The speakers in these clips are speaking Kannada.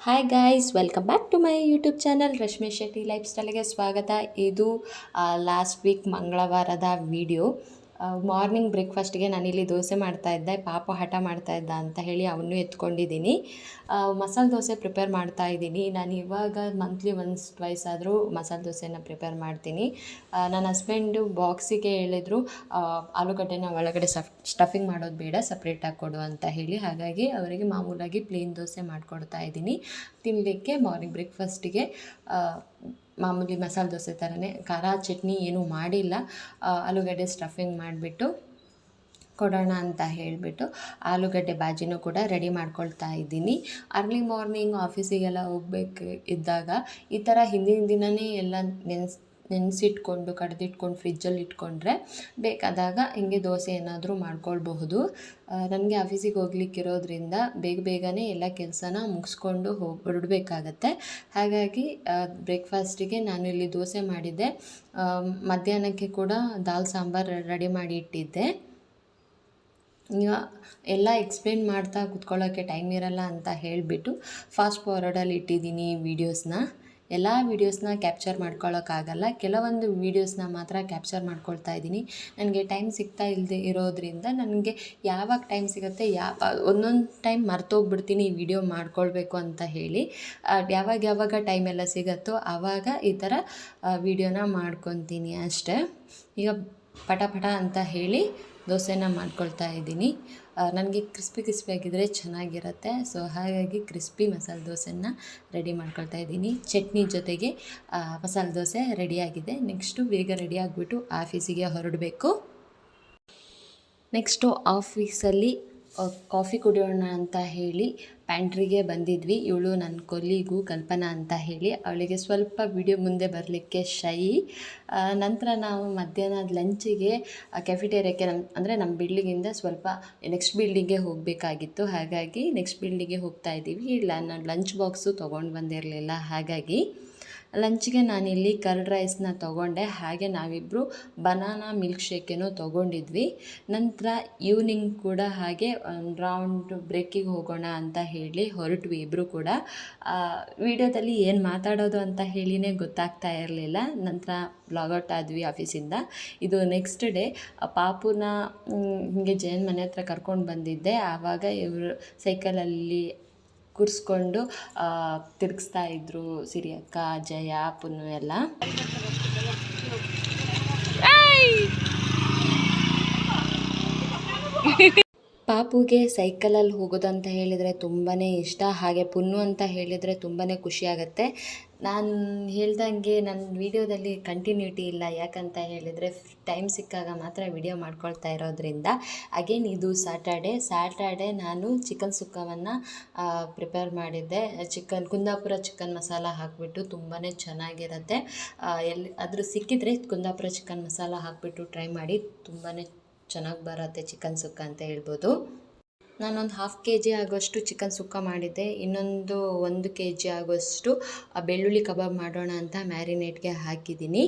Hi guys welcome back to my YouTube channel Rashmi Shetty life ಸ್ಟೈಲ್ಗೆ ಸ್ವಾಗತ. ಇದು ಲಾಸ್ಟ್ ವೀಕ್ ಮಂಗಳವಾರದ ವಿಡಿಯೋ ಮಾರ್ನಿಂಗ್ ಬ್ರೇಕ್ಫಾಸ್ಟ್ಗೆ ನಾನಿಲ್ಲಿ ದೋಸೆ ಮಾಡ್ತಾ ಇದ್ದೆ, ಪಾಪ ಹಠ ಮಾಡ್ತಾ ಇದ್ದ ಅಂತ ಹೇಳಿ ಅವನು ಎತ್ಕೊಂಡಿದ್ದೀನಿ. ಮಸಾಲೆ ದೋಸೆ ಪ್ರಿಪೇರ್ ಮಾಡ್ತಾ ಇದ್ದೀನಿ. ನಾನು ಇವಾಗ ಮಂತ್ಲಿ ಒನ್ಸ್ ಟ್ವೈಸ್ ಆದರೂ ಮಸಾಲೆ ದೋಸೆನ ಪ್ರಿಪೇರ್ ಮಾಡ್ತೀನಿ. ನನ್ನ ಹಸ್ಬೆಂಡು ಬಾಕ್ಸಿಗೆ ಹೇಳಿದ್ರು ಆಲೂಗಡ್ಡೆನ ಒಳಗಡೆ ಸಫ್ ಸ್ಟಫಿಂಗ್ ಮಾಡೋದು ಬೇಡ ಸಪ್ರೇಟಾಗಿ ಕೊಡು ಅಂತ ಹೇಳಿ. ಹಾಗಾಗಿ ಅವರಿಗೆ ಮಾಮೂಲಾಗಿ ಪ್ಲೇನ್ ದೋಸೆ ಮಾಡಿಕೊಡ್ತಾ ಇದ್ದೀನಿ. ತಿನ್ನಲಿಕ್ಕೆ ಮಾರ್ನಿಂಗ್ ಬ್ರೇಕ್ಫಾಸ್ಟಿಗೆ ಮಾಮೂಲಿ ಮಸಾಲೆ ದೋಸೆ ಥರನೇ, ಖಾರ, ಚಟ್ನಿ ಏನೂ ಮಾಡಿಲ್ಲ. ಆಲೂಗಡ್ಡೆ ಸ್ಟಫಿಂಗ್ ಮಾಡಿಬಿಟ್ಟು ಕೊಡೋಣ ಅಂತ ಹೇಳಿಬಿಟ್ಟು ಆಲೂಗಡ್ಡೆ ಬಾಜಿನೂ ಕೂಡ ರೆಡಿ ಮಾಡ್ಕೊಳ್ತಾ ಇದ್ದೀನಿ. ಅರ್ಲಿ ಮಾರ್ನಿಂಗ್ ಆಫೀಸಿಗೆಲ್ಲ ಹೋಗ್ಬೇಕು ಇದ್ದಾಗ ಈ ಥರ ಹಿಂದಿನ ದಿನವೇ ಎಲ್ಲ ನೆನೆಸ್ ನೆನೆಸಿಟ್ಕೊಂಡು, ಕಡ್ದಿಟ್ಕೊಂಡು, ಫ್ರಿಜ್ಜಲ್ಲಿ ಇಟ್ಕೊಂಡ್ರೆ ಬೇಕಾದಾಗ ಹಿಂಗೆ ದೋಸೆ ಏನಾದರೂ ಮಾಡ್ಕೊಳ್ಬಹುದು. ನನಗೆ ಆಫೀಸಿಗೆ ಹೋಗ್ಲಿಕ್ಕಿರೋದ್ರಿಂದ ಬೇಗ ಬೇಗನೆ ಎಲ್ಲ ಕೆಲಸನ ಮುಗಿಸ್ಕೊಂಡು ಹೋಗಿ ಹೊರಡಬೇಕಾಗತ್ತೆ. ಹಾಗಾಗಿ ಬ್ರೇಕ್ಫಾಸ್ಟಿಗೆ ನಾನು ಇಲ್ಲಿ ದೋಸೆ ಮಾಡಿದ್ದೆ. ಮಧ್ಯಾಹ್ನಕ್ಕೆ ಕೂಡ ದಾಲ್ ಸಾಂಬಾರು ರೆಡಿ ಮಾಡಿ ಇಟ್ಟಿದ್ದೆ. ಎಲ್ಲ ಎಕ್ಸ್ಪ್ಲೇನ್ ಮಾಡ್ತಾ ಕುತ್ಕೊಳ್ಳೋಕ್ಕೆ ಟೈಮ್ ಇರಲ್ಲ ಅಂತ ಹೇಳಿಬಿಟ್ಟು ಫಾಸ್ಟ್ ಫಾರ್ವರ್ಡಲ್ಲಿ ಇಟ್ಟಿದ್ದೀನಿ ವೀಡಿಯೋಸ್ನ. ಎಲ್ಲ ವೀಡಿಯೋಸ್ನ ಕ್ಯಾಪ್ಚರ್ ಮಾಡ್ಕೊಳ್ಳೋಕ್ಕಾಗಲ್ಲ ಕೆಲವೊಂದು ವೀಡಿಯೋಸ್ನ ಮಾತ್ರ ಕ್ಯಾಪ್ಚರ್ ಮಾಡ್ಕೊಳ್ತಾ ಇದ್ದೀನಿ. ನನಗೆ ಟೈಮ್ ಸಿಗ್ತಾ ಇಲ್ಲದೆ ಇರೋದ್ರಿಂದ ನನಗೆ ಯಾವಾಗ ಟೈಮ್ ಸಿಗುತ್ತೆ ಯಾವ, ಒಂದೊಂದು ಟೈಮ್ ಮರ್ತೋಗ್ಬಿಡ್ತೀನಿ ಈ ವಿಡಿಯೋ ಮಾಡ್ಕೊಳ್ಬೇಕು ಅಂತ ಹೇಳಿ. ಯಾವಾಗ ಯಾವಾಗ ಟೈಮ್ ಎಲ್ಲ ಸಿಗುತ್ತೋ ಆವಾಗ ಈ ಥರ ವಿಡಿಯೋನ ಮಾಡ್ಕೊತೀನಿ ಅಷ್ಟೇ. ಈಗ ಪಟ ಪಟ ಅಂತ ಹೇಳಿ ದೋಸೆನ ಮಾಡ್ಕೊಳ್ತಾ ಇದ್ದೀನಿ. ನನಗೆ ಕ್ರಿಸ್ಪಿ ಆಗಿದ್ದರೆ ಚೆನ್ನಾಗಿರುತ್ತೆ. ಸೊ ಹಾಗಾಗಿ ಕ್ರಿಸ್ಪಿ ಮಸಾಲೆ ದೋಸೆನ ರೆಡಿ ಮಾಡ್ಕೊಳ್ತಾ ಇದ್ದೀನಿ. ಚಟ್ನಿ ಜೊತೆಗೆ ಮಸಾಲೆ ದೋಸೆ ರೆಡಿಯಾಗಿದೆ ನೆಕ್ಸ್ಟು ಬೇಗ ರೆಡಿ ಆಗಿಬಿಟ್ಟು ಆಫೀಸಿಗೆ ಹೊರಡಬೇಕು. ನೆಕ್ಸ್ಟು ಆಫೀಸಲ್ಲಿ ಕಾಫಿ ಕುಡಿಯೋಣ ಅಂತ ಹೇಳಿ ಪ್ಯಾಂಟ್ರಿಗೆ ಬಂದಿದ್ವಿ. ಇವಳು ನನ್ನ ಕೊಲ್ಲಿಗೂ ಕಲ್ಪನಾ ಅಂತ ಹೇಳಿ. ಅವಳಿಗೆ ಸ್ವಲ್ಪ ವಿಡಿಯೋ ಮುಂದೆ ಬರಲಿಕ್ಕೆ ಶೈ. ನಂತರ ನಾವು ಮಧ್ಯಾಹ್ನದ ಲಂಚಿಗೆ ಕೆಫಿಟೇರಿಯಾಕ್ಕೆ ನಮ್ಮ ಅಂದರೆ ನಮ್ಮ ಬಿಲ್ಡಿಂಗಿಂದ ಸ್ವಲ್ಪ ನೆಕ್ಸ್ಟ್ ಬಿಲ್ಡಿಂಗ್ಗೆ ಹೋಗಬೇಕಾಗಿತ್ತು. ಹಾಗಾಗಿ ನೆಕ್ಸ್ಟ್ ಬಿಲ್ಡಿಂಗ್ಗೆ ಹೋಗ್ತಾ ಇದ್ದೀವಿ. ಇಲ್ಲ, ನಾನು ಲಂಚ್ ಬಾಕ್ಸು ತೊಗೊಂಡು ಬಂದಿರಲಿಲ್ಲ. ಹಾಗಾಗಿ ಲಂಚ್ಗೆ ನಾನಿಲ್ಲಿ ಕರ್ಡ್ ರೈಸ್ನ ತೊಗೊಂಡೆ. ಹಾಗೆ ನಾವಿಬ್ಬರು ಬನಾನಾ ಮಿಲ್ಕ್ ಶೇಕೇನೋ ತೊಗೊಂಡಿದ್ವಿ. ನಂತರ ಈವ್ನಿಂಗ್ ಕೂಡ ಹಾಗೆ ಒಂದು ರೌಂಡ್ ಬ್ರೇಕಿಗೆ ಹೋಗೋಣ ಅಂತ ಹೇಳಿ ಹೊರಟ್ವಿ ಇಬ್ಬರು ಕೂಡ. ವಿಡಿಯೋದಲ್ಲಿ ಏನು ಮಾತಾಡೋದು ಅಂತ ಹೇಳಿನೇ ಗೊತ್ತಾಗ್ತಾ ಇರಲಿಲ್ಲ. ನಂತರ ಔಟ್ ಆದ್ವಿ ಆಫೀಸಿಂದ ಇದು ನೆಕ್ಸ್ಟ್ ಡೇ ಪಾಪುನ ಹಿಂಗೆ ಜೈನ್ ಮನೆ ಹತ್ರ ಕರ್ಕೊಂಡು ಬಂದಿದ್ದೆ. ಆವಾಗ ಇವರು ಸೈಕಲಲ್ಲಿ ಕೂರಿಸ್ಕೊಂಡು ತಿರುಗಿಸ್ತಾ ಇದ್ರು ಸಿರಿಯಕ್ಕ ಜಯ ಪುನ್ನು ಎಲ್ಲ. ಪಾಪುಗೆ ಸೈಕಲಲ್ಲಿ ಹೋಗೋದಂತ ಹೇಳಿದರೆ ತುಂಬಾ ಇಷ್ಟ, ಹಾಗೆ ಪುನ್ನು ಅಂತ ಹೇಳಿದರೆ ತುಂಬಾ ಖುಷಿಯಾಗತ್ತೆ ನಾನು ಹೇಳ್ದಂಗೆ ನನ್ನ ವಿಡಿಯೋದಲ್ಲಿ ಕಂಟಿನ್ಯೂಟಿ ಇಲ್ಲ, ಯಾಕಂತ ಹೇಳಿದರೆ ಟೈಮ್ ಸಿಕ್ಕಾಗ ಮಾತ್ರ ವಿಡಿಯೋ ಮಾಡ್ಕೊಳ್ತಾ ಇರೋದ್ರಿಂದ. ಅಗೇನ್ ಇದು ಸ್ಯಾಟರ್ಡೆ ಸ್ಯಾಟರ್ಡೆ ನಾನು ಚಿಕನ್ ಸುಕ್ಕವನ್ನು ಪ್ರಿಪೇರ್ ಮಾಡಿದ್ದೆ. ಚಿಕನ್, ಕುಂದಾಪುರ ಚಿಕನ್ ಮಸಾಲ ಹಾಕಿಬಿಟ್ಟು ತುಂಬಾ ಚೆನ್ನಾಗಿರುತ್ತೆ. ಎಲ್ಲಿ ಅದ್ರ ಸಿಕ್ಕಿದರೆ ಕುಂದಾಪುರ ಚಿಕನ್ ಮಸಾಲ ಹಾಕಿಬಿಟ್ಟು ಟ್ರೈ ಮಾಡಿ ತುಂಬಾ ಚೆನ್ನಾಗಿ ಬರುತ್ತೆ ಚಿಕನ್ ಸುಕ್ಕ ಅಂತ ಹೇಳ್ಬೋದು. ನಾನೊಂದು ಹಾಫ್ ಕೆ ಜಿ ಆಗೋಷ್ಟು ಚಿಕನ್ ಸುಕ್ಕ ಮಾಡಿದ್ದೆ. ಇನ್ನೊಂದು ಒಂದು ಕೆ ಜಿ ಆಗೋಷ್ಟು ಆ, ಬೆಳ್ಳುಳ್ಳಿ ಕಬಾಬ್ ಮಾಡೋಣ ಅಂತ ಮ್ಯಾರಿನೇಟ್ಗೆ ಹಾಕಿದ್ದೀನಿ.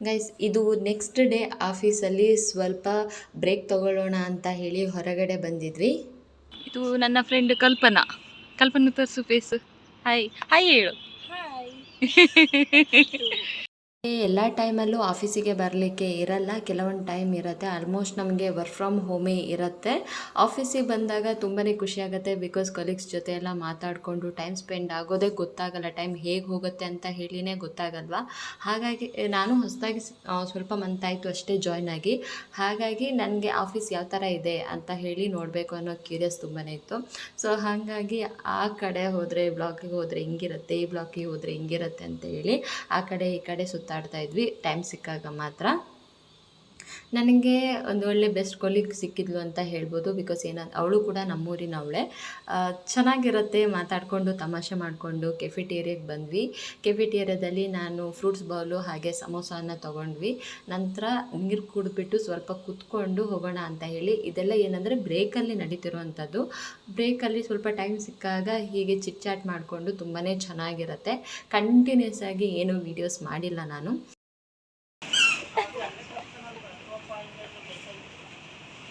ಗೈಸ್ ಇದು ನೆಕ್ಸ್ಟ್ ಡೇ ಆಫೀಸಲ್ಲಿ ಸ್ವಲ್ಪ ಬ್ರೇಕ್ ತಗೊಳ್ಳೋಣ ಅಂತ ಹೇಳಿ ಹೊರಗಡೆ ಬಂದಿದ್ವಿ. ಇದು ನನ್ನ ಫ್ರೆಂಡ್ ಕಲ್ಪನಾ. ಕಲ್ಪನಾ ತೋರಿಸು ಫೇಸು ಹಾಯ್ ಹಾಯ್ ಹೇಳು. ಎಲ್ಲ ಟೈಮಲ್ಲೂ ಆಫೀಸಿಗೆ ಬರಲಿಕ್ಕೆ ಇರಲ್ಲ. ಕೆಲವೊಂದು ಟೈಮ್ ಇರುತ್ತೆ. ಆಲ್ಮೋಸ್ಟ್ ನಮಗೆ ವರ್ಕ್ ಫ್ರಮ್ ಹೋಮೇ ಇರುತ್ತೆ. ಆಫೀಸಿಗೆ ಬಂದಾಗ ತುಂಬಾ ಖುಷಿಯಾಗುತ್ತೆ ಬಿಕಾಸ್ ಕೊಲೀಗ್ಸ್ ಜೊತೆ ಎಲ್ಲ ಮಾತಾಡಿಕೊಂಡು ಟೈಮ್ ಸ್ಪೆಂಡ್ ಆಗೋದೇ ಗೊತ್ತಾಗಲ್ಲ. ಟೈಮ್ ಹೇಗೆ ಹೋಗುತ್ತೆ ಅಂತ ಹೇಳಿನೇ ಗೊತ್ತಾಗಲ್ವಾ? ಹಾಗಾಗಿ, ನಾನು ಹೊಸದಾಗಿ ಸ್ವಲ್ಪ ಮಂತ್ ಆಯಿತು ಅಷ್ಟೇ ಜಾಯ್ನ್ ಆಗಿ. ಹಾಗಾಗಿ ನನಗೆ ಆಫೀಸ್ ಯಾವ ಥರ ಇದೆ ಅಂತ ಹೇಳಿ ನೋಡಬೇಕು ಅನ್ನೋ ಕ್ಯೂರಿಯಸ್ ತುಂಬಾ ಇತ್ತು. ಸೊ ಹಾಗಾಗಿ ಆ ಕಡೆ ಹೋದರೆ ಬ್ಲಾಕಿಗೆ ಹೋದರೆ ಹಿಂಗಿರುತ್ತೆ, ಈ ಬ್ಲಾಕಿಗೆ ಹೋದರೆ ಹಿಂಗಿರುತ್ತೆ ಅಂತ ಹೇಳಿ ಆ ಕಡೆ ಈ ಕಡೆ ಸುತ್ತಾಡ್ತಾ ಇದ್ವಿ. ಟೈಮ್ ಸಿಕ್ಕಾಗ ಮಾತ್ರ. ನನಗೆ ಒಂದು ಒಳ್ಳೆ ಬೆಸ್ಟ್ ಕೊಲೀಗ್ ಸಿಕ್ಕಿದ್ಲು ಅಂತ ಹೇಳ್ಬೋದು ಬಿಕಾಸ್ ಏನ ಅವಳು ಕೂಡ ನಮ್ಮೂರಿನ ಅವಳೆ ಚೆನ್ನಾಗಿರುತ್ತೆ ಮಾತಾಡಿಕೊಂಡು, ತಮಾಷೆ ಮಾಡಿಕೊಂಡು ಕೆಫಿಟೇರಿಯಾಗೆ ಬಂದ್ವಿ. ಕೆಫಿಟೇರಿಯಾದಲ್ಲಿ ನಾನು ಫ್ರೂಟ್ಸ್ ಬೌಲು ಹಾಗೆ ಸಮೋಸಾನ ತೊಗೊಂಡ್ವಿ. ನಂತರ ನೀರು ಕುಡಿದ್ಬಿಟ್ಟು ಸ್ವಲ್ಪ ಕುತ್ಕೊಂಡು ಹೋಗೋಣ ಅಂತ ಹೇಳಿ ಇದೆಲ್ಲ ಏನಂದರೆ ಬ್ರೇಕಲ್ಲಿ ನಡೀತಿರುವಂಥದ್ದು. ಬ್ರೇಕಲ್ಲಿ ಸ್ವಲ್ಪ ಟೈಮ್ ಸಿಕ್ಕಾಗ ಹೀಗೆ ಚಿಟ್ ಚಾಟ್ ಮಾಡಿಕೊಂಡು ತುಂಬಾ ಚೆನ್ನಾಗಿರುತ್ತೆ. ಕಂಟಿನ್ಯೂಸ್ ಆಗಿ ಏನು ವೀಡಿಯೋಸ್ ಮಾಡಿಲ್ಲ ನಾನು.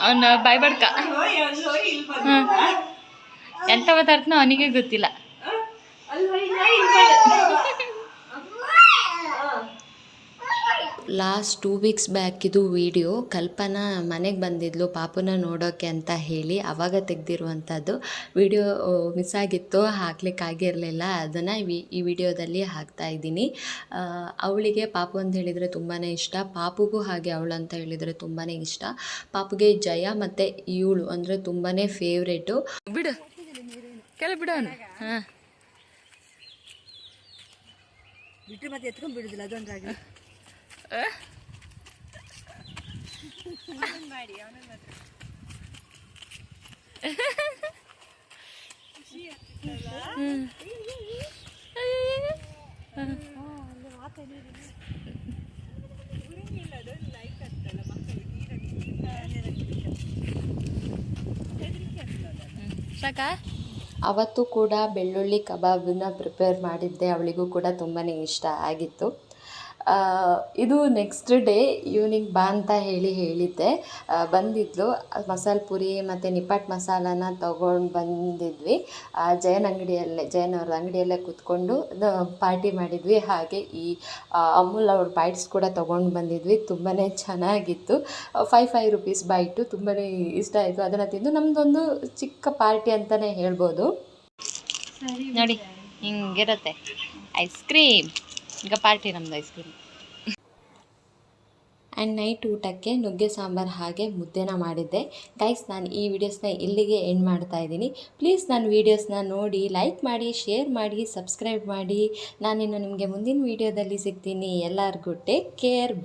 ಅವನ ಬಾಯ್ ಬಡ್ಕ ಎಂತ ಮಾತಾಡ್ತಾನೋ ಅವನಿಗೆ ಗೊತ್ತಿಲ್ಲ ಲಾಸ್ಟ್ ಟೂ ವೀಕ್ಸ್ ಬ್ಯಾಕ್ ಇದು ವಿಡಿಯೋ ಕಲ್ಪನಾ ಮನೆಗೆ ಬಂದಿದ್ಲು ಪಾಪುನ ನೋಡೋಕ್ಕೆ ಅಂತ ಹೇಳಿ ಆವಾಗ ತೆಗೆದಿರುವಂಥದ್ದು ವಿಡಿಯೋ ಮಿಸ್ ಆಗಿತ್ತು ಹಾಕ್ಲಿಕ್ಕೆ ಆಗಿರಲಿಲ್ಲ ಅದನ್ನು ಈ ವಿಡಿಯೋದಲ್ಲಿ ಹಾಕ್ತಾ ಇದ್ದೀನಿ. ಅವಳಿಗೆ ಪಾಪು ಅಂತ ಹೇಳಿದರೆ ತುಂಬಾ ಇಷ್ಟ. ಪಾಪುಗೂ ಹಾಗೆ ಅವಳು ಅಂತ ಹೇಳಿದರೆ ತುಂಬಾ ಇಷ್ಟ. ಪಾಪುಗೆ ಜಯ ಮತ್ತು ಇವಳು ಅಂದರೆ ತುಂಬಾ ಫೇವ್ರೇಟು ಬಿಡು. ಕೆಲ ಬಿಡು ಹಾಂ. ಬಿಟ್ಟರೆ ಮತ್ತೆ ಎತ್ಕೊಂಡು ಬಿಡುದಿಲ್ಲ ಅದೊಂದಾಗಿ ಅವತ್ತು ಕೂಡ ಬೆಳ್ಳುಳ್ಳಿ ಕಬಾಬನ್ನ ಪ್ರಿಪೇರ್ ಮಾಡಿದ್ದೆ. ಅವಳಿಗೂ ಕೂಡ ತುಂಬಾ ಇಷ್ಟ ಆಗಿತ್ತು. ಇದು ನೆಕ್ಸ್ಟ್ ಡೇ ಈವ್ನಿಂಗ್ ಬಾ ಅಂತ ಹೇಳಿ ಹೇಳಿದ್ದೆ. ಬಂದಿದ್ಲು. ಮಸಾಲೆ ಪುರಿ ಮತ್ತು ನಿಪ್ಪಟ್ಟು ಮಸಾಲಾನ ತೊಗೊಂಡು ಬಂದಿದ್ವಿ. ಜಯನ್ ಅಂಗಡಿಯಲ್ಲೇ ಜಯನ್ ಅವ್ರ ಅಂಗಡಿಯಲ್ಲೇ ಕೂತ್ಕೊಂಡು ಪಾರ್ಟಿ ಮಾಡಿದ್ವಿ. ಹಾಗೆ ಈ ಅಮೂಲ್ ಅವ್ರ ಬೈಟ್ಸ್ ಕೂಡ ತೊಗೊಂಡು ಬಂದಿದ್ವಿ. ತುಂಬಾ ಚೆನ್ನಾಗಿತ್ತು. ಫೈವ್ ಫೈವ್ ರುಪೀಸ್ ಬೈಟು ತುಂಬಾ ಇಷ್ಟ ಆಯಿತು. ಅದನ್ನು ತಿಂದು ನಮ್ಮದೊಂದು ಚಿಕ್ಕ ಪಾರ್ಟಿ ಅಂತಲೇ ಹೇಳ್ಬೋದು. ನೋಡಿ, ಹಿಂಗಿರುತ್ತೆ. ಐಸ್ ಕ್ರೀಮ್ ಈಗ ಪಾರ್ಟಿ ನಮ್ದು ಐಸ್ ಕ್ರೀಮ್ ಆ್ಯಂಡ್ ನೈಟ್ ಊಟಕ್ಕೆ ನುಗ್ಗೆ ಸಾಂಬಾರು ಹಾಗೆ ಮುದ್ದೆನ ಮಾಡಿದ್ದೆ. ಗೈಸ್ ನಾನು ಈ ವಿಡಿಯೋಸ್ನ ಇಲ್ಲಿಗೆ ಎಂಡ್ ಮಾಡ್ತಾ ಇದ್ದೀನಿ. ಪ್ಲೀಸ್ ನನ್ನ ವೀಡಿಯೋಸ್ನ ನೋಡಿ ಲೈಕ್ ಮಾಡಿ ಶೇರ್ ಮಾಡಿ ಸಬ್ಸ್ಕ್ರೈಬ್ ಮಾಡಿ. ನಾನಿನ್ನು ನಿಮಗೆ ಮುಂದಿನ ವೀಡಿಯೋದಲ್ಲಿ ಸಿಗ್ತೀನಿ. ಎಲ್ಲರಿಗೂ ಟೇಕ್ ಕೇರ್